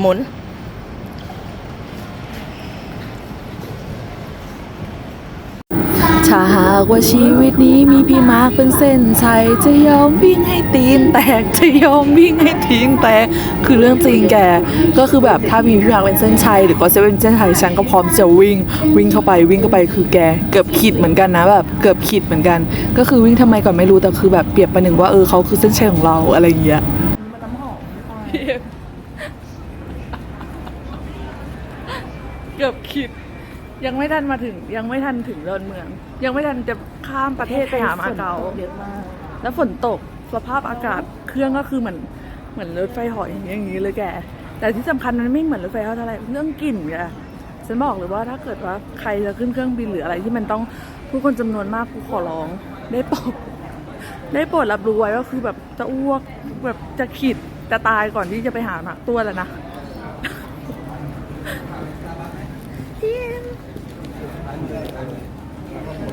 หมุน ถ้าหากว่าชีวิตนี้มีพี่มาร์กเป็นเส้นชัยจะยอมวิ่งให้ตีนแตกจะยอมวิ่งให้ทิ้งแตกคือเรื่องจริงแกก็คือแบบถ้ามีพี่มาร์กเป็นเส้นชัยหรือก็จะเป็นเส้นชัยฉันก็พร้อมจะวิ่งวิ่งเข้าไปวิ่งเข้าไปคือแก เกือบขีดเหมือนกันนะแบบเกือบขีดเหมือนกัน ก็คือวิ่งทำไมก่อนไม่รู้แต่คือแบบเปรียบประหนึ่งว่าเออเขาคือเส้นชัยของเราอะไรอย่างเงี้ย เกือบคิด ยังไม่ทันมาถึง ยังไม่ทันถึงดอนเมือง ยังไม่ทันจะข้ามประเทศไปหามาเก๊าเยอะมาก แล้วฝนตกสภาพอากาศเครื่องก็คือเหมือนเหมือนรถไฟเหอยอย่างเงี้ยอย่างนี้เลยแก แต่ที่สำคัญมันไม่เหมือนรถไฟเท่าไหร่เรื่องกลิ่นแกฉันบอกเลยว่าถ้าเกิดว่าใครจะขึ้นเครื่องบินหรืออะไรที่มันต้องผู้คนจำนวนมากกูขอร้อง ได้โปรดได้โปรดรับรู้ไว้ว่าคือแบบจะอ้วกแบบจะขีดจะตายก่อนที่จะไปหาหมาตัวแล้วนะ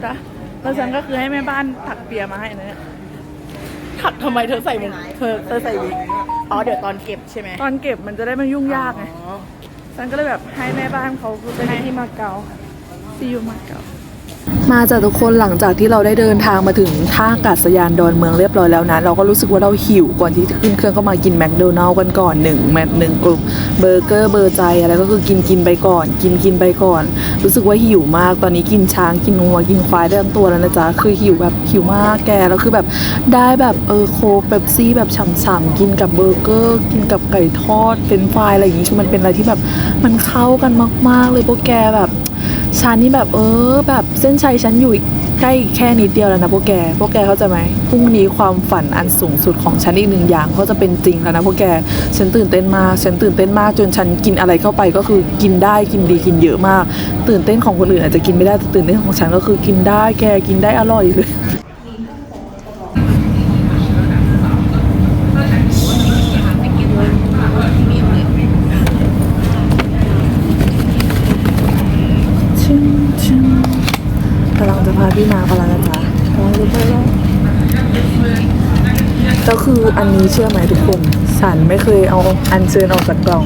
จ้ะแล้วฉันก็คือให้แม่บ้านถักเปียมาให้นะเนี่ยถักทำไมเธอใส่หมวกเธอเธอใส่วิกอ๋อเดี๋ยวตอนเก็บใช่ไหมตอนเก็บมันจะได้ไม่ยุ่งยากไงอ๋อฉันก็เลยแบบให้แม่บ้านเขาคือเป็นที่มาเก๊าซีอูมาเก่า มาจากทุกคนหลังจากที่เราได้เดินทางมาถึงท่าอากาศยานดอนเมืองเรียบร้อยแล้วนะ เราก็รู้สึกว่าเราหิวก่อนที่จะขึ้นเครื่องก็มากินแมคโดนัลล์กันก่อนหนึ่งแมทหนึ่งกลุ่มเบอร์เกอร์เบอร์ใจอะไรก็คือกินกินไปก่อน กินกินไปก่อน รู้สึกว่าหิวมากตอนนี้กินช้างกินงัวกินควายได้ทั้งตัวแล้วนะจ๊ะคือหิวแบบหิวมากแกแล้วคือแบบได้แบบเออโคกแบบซี่แบบฉ่ำๆกินกับเบอร์เกอร์ กินกับไก่ทอดเป็นฟรายอะไรอย่างงี้คือมันเป็นอะไรที่แบบมันเข้ากันมาก ๆ เลยพวกแกแบบ ฉันนี่แบบเออ แบบเส้นชัยฉันอยู่ใกล้แค่นิดเดียวแล้วนะพวกแก พวกแกเข้าใจไหมพรุ่งนี้ความฝันอันสูงสุดของฉันอีกหนึ่งอย่างก็จะเป็นจริงแล้วนะพวกแก ฉันตื่นเต้นมาก ฉันตื่นเต้นมากจนฉันกินอะไรเข้าไปก็คือกินได้กินดีกินเยอะมาก ตื่นเต้นของคนอื่นอาจจะกินไม่ได้แต่ตื่นเต้นของฉันก็คือกินได้แกกินได้อร่อยเลย ชิงชิงกำลังจะพาพี่มากันแล้วนะจ๊ะกำลังจะไปแล้วก็คืออันนี้เชื่อไหมทุกคนฉันไม่เคยเอาอันเชิญออกจากกล่อง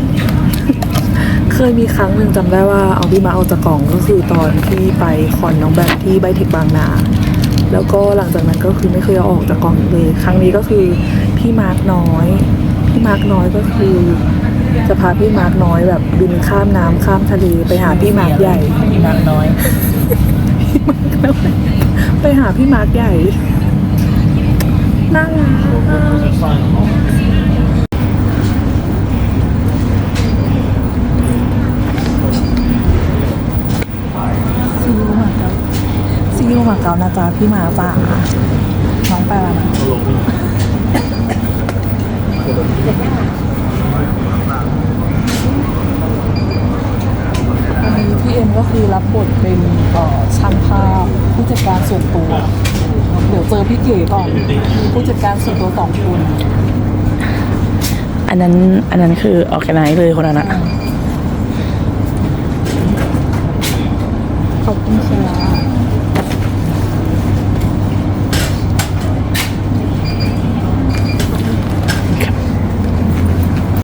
เคยมีครั้งหนึ่งจำได้ว่าเอาพี่มาออกจากกล่องก็คือตอนที่ไปคอนน้องแบบที่ไบเทคบางนา แล้วก็หลังจากนั้นก็คือไม่เคยเอาออกจากกล่องเลย ครั้งนี้ก็คือพี่มาร์กน้อย พี่มาร์กน้อยก็คือจะพาพี่มาร์กน้อยแบบบินข้ามน้ำข้ามทะเลไปหาพี่มาร์กใหญ่มีนางน้อย ไปหาพี่มาร์กใหญ่น่ารักซีอิ๊วหมาเก๊าซีอิ๊วหมาเก๊านะจ๊ะพี่มาจ้า ก็คือรับบทเป็นช่างภาพผู้จัดการส่วนตัวเดี๋ยวเจอพี่เก๋ก่อนมีผู้จัดการส่วนตัวสองคนอันนั้นอันนั้นคือออกไนเลยคนนั้นอะขอบคุณค่ะ